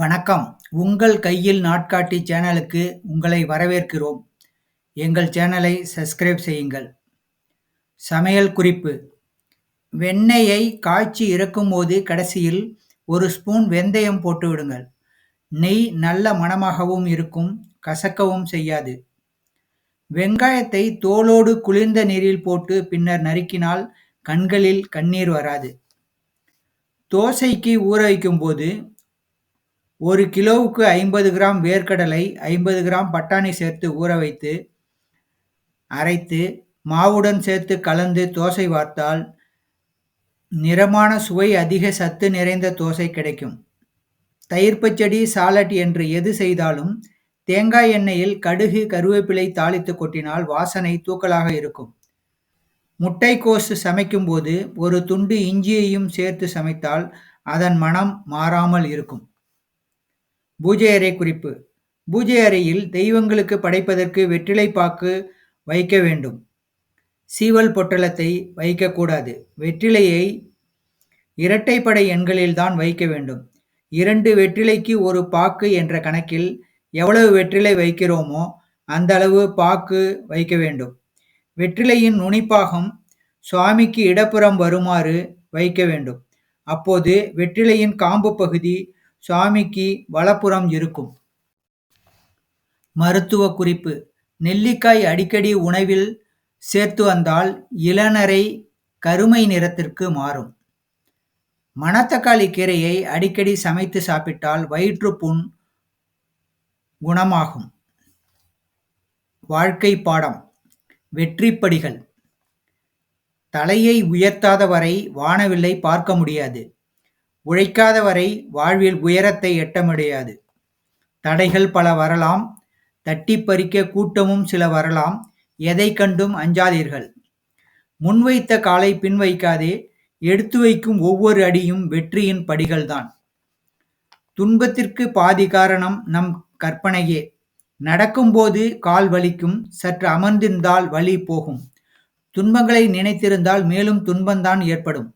வணக்கம். உங்கள் கையில் நாட்காட்டி சேனலுக்கு உங்களை வரவேற்கிறோம். எங்கள் சேனலை சப்ஸ்கிரைப் செய்யுங்கள். சமையல் குறிப்பு. வெண்ணெயை காய்ச்சி இறக்கும்போது கடைசியில் ஒரு ஸ்பூன் வெந்தயம் போட்டு விடுங்கள். நெய் நல்ல மணமாகவும் இருக்கும் கசக்கவும் செய்யாது. வெங்காயத்தை தோலோடு குளிர்ந்த நீரில் போட்டு பின்னர் நறுக்கினால் கண்களில் கண்ணீர் வராது. தோசைக்கு ஊற வைக்கும்போது ஒரு கிலோவுக்கு ஐம்பது கிராம் வேர்க்கடலை ஐம்பது கிராம் பட்டாணி சேர்த்து ஊற வைத்து அரைத்து மாவுடன் சேர்த்து கலந்து தோசை வார்த்தால் நிறமான சுவை அதிக சத்து நிறைந்த தோசை கிடைக்கும். தயிர் பச்சடி சாலட் என்று எது செய்தாலும் தேங்காய் எண்ணெயில் கடுகு கருவேப்பிலை தாளித்து கொட்டினால் வாசனை தூக்கலாக இருக்கும். முட்டைக்கோசு சமைக்கும்போது ஒரு துண்டு இஞ்சியையும் சேர்த்து சமைத்தால் அதன் மனம் மாறாமல் இருக்கும். பூஜை அறை குறிப்பு. பூஜை அறையில் தெய்வங்களுக்கு படைப்பதற்கு வெற்றிலை பாக்கு வைக்க வேண்டும். சீவல் பொட்டலத்தை வைக்கக்கூடாது. வெற்றிலையை இரட்டைப்படை எண்களில்தான் வைக்க வேண்டும். இரண்டு வெற்றிலைக்கு ஒரு பாக்கு என்ற கணக்கில் எவ்வளவு வெற்றிலை வைக்கிறோமோ அந்த அளவு பாக்கு வைக்க வேண்டும். வெற்றிலையின் நுனிப்பாகம் சுவாமிக்கு இடப்புறம் வருமாறு வைக்க வேண்டும். அப்போது வெற்றிலையின் காம்பு பகுதி சுவாமிக்கு வலப்புறம் இருக்கும். மருத்துவ குறிப்பு. நெல்லிக்காய் அடிக்கடி உணவில் சேர்த்து வந்தால் இளநரை கருமை நிறத்திற்கு மாறும். மணத்தக்காளி கீரையை அடிக்கடி சமைத்து சாப்பிட்டால் வயிற்றுப்புண் குணமாகும். வாழ்க்கை பாடம். வெற்றிப்படிகள். தலையை உயர்த்தாத வரை வானவில்லை பார்க்க முடியாது. உழைக்காத வரை வாழ்வில் உயரத்தை எட்ட முடியாது தடைகள் பல வரலாம் தட்டி பறிக்க கூட்டமும் சில வரலாம் எதை கண்டும் அஞ்சாதீர்கள். முன்வைத்த காலை பின் வைக்காதே எடுத்து வைக்கும் ஒவ்வொரு அடியும் வெற்றியின் படிகள்தான். துன்பத்திற்கு பாதி காரணம் நம் கற்பனையே. நடக்கும்போது கால் வலிக்கும் சற்று அமர்ந்திருந்தால் வலி போகும். துன்பங்களை நினைத்திருந்தால் மேலும் துன்பம்தான் ஏற்படும்.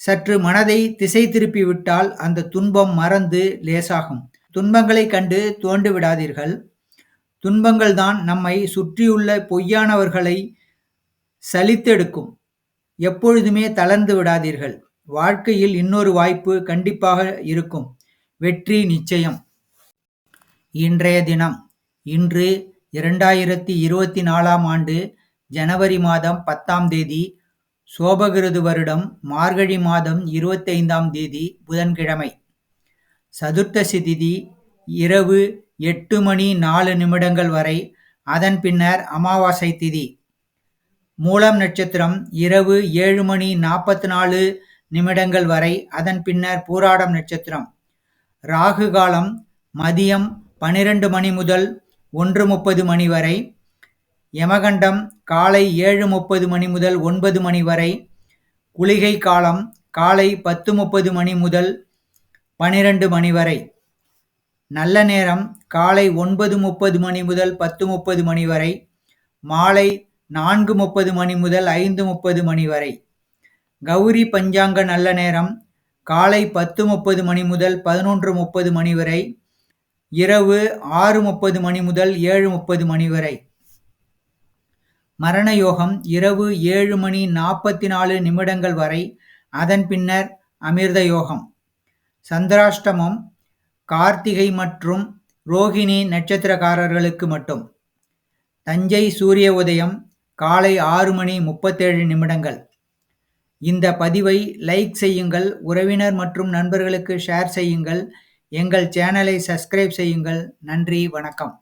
சற்று மனதை திசை திருப்பி விட்டால் அந்த துன்பம் மறந்து லேசாகும். துன்பங்களை கண்டு தோண்டு விடாதீர்கள். துன்பங்கள் தான் நம்மை சுற்றியுள்ள பொய்யானவர்களை சலித்தெடுக்கும். எப்பொழுதுமே தளர்ந்து விடாதீர்கள். வாழ்க்கையில் இன்னொரு வாய்ப்பு கண்டிப்பாக இருக்கும். வெற்றி நிச்சயம். இன்றைய தினம் இன்று இரண்டாயிரத்தி இருபத்தி நாலாம் ஆண்டு ஜனவரி மாதம் பத்தாம் தேதி சோபகிருது வருடம் மார்கழி மாதம் இருபத்தைந்தாம் தேதி புதன்கிழமை. சதுர்த்தசி திதி இரவு எட்டு மணி நாலு நிமிடங்கள் வரை அதன் பின்னர் அமாவாசை திதி. மூலம் நட்சத்திரம் இரவு ஏழு மணி நாற்பத்தி நாலு நிமிடங்கள் வரை அதன் பின்னர் பூராடம் நட்சத்திரம். ராகு காலம் மதியம் பனிரெண்டு மணி முதல் ஒன்று முப்பது மணி வரை யமகண்டம் காலை ஏழு முப்பது மணி முதல் ஒன்பது மணி வரை குளிகை காலம் காலை பத்து முப்பது மணி முதல் பனிரெண்டு மணி வரை நல்ல நேரம் காலை ஒன்பது முப்பது மணி முதல் பத்து முப்பது மணி வரை மாலை நான்கு முப்பது மணி முதல் ஐந்து முப்பது மணி வரை கௌரி பஞ்சாங்க நல்ல நேரம் காலை பத்து முப்பது மணி முதல் பதினொன்று முப்பது மணி வரை இரவு ஆறு முப்பது மணி முதல் ஏழு முப்பது மணி வரை மரண யோகம் இரவு ஏழு மணி நாற்பத்தி நாலு நிமிடங்கள் வரை அதன் பின்னர் அமிர்த யோகம் சந்திராஷ்டமம் கார்த்திகை மற்றும் ரோஹிணி நட்சத்திரக்காரர்களுக்கு மட்டும். தஞ்சை சூரிய உதயம் காலை ஆறு மணி முப்பத்தேழு நிமிடங்கள். இந்த பதிவை லைக் செய்யுங்கள் உறவினர் மற்றும் நண்பர்களுக்கு ஷேர் செய்யுங்கள் எங்கள் சேனலை சப்ஸ்கிரைப் செய்யுங்கள். நன்றி வணக்கம்.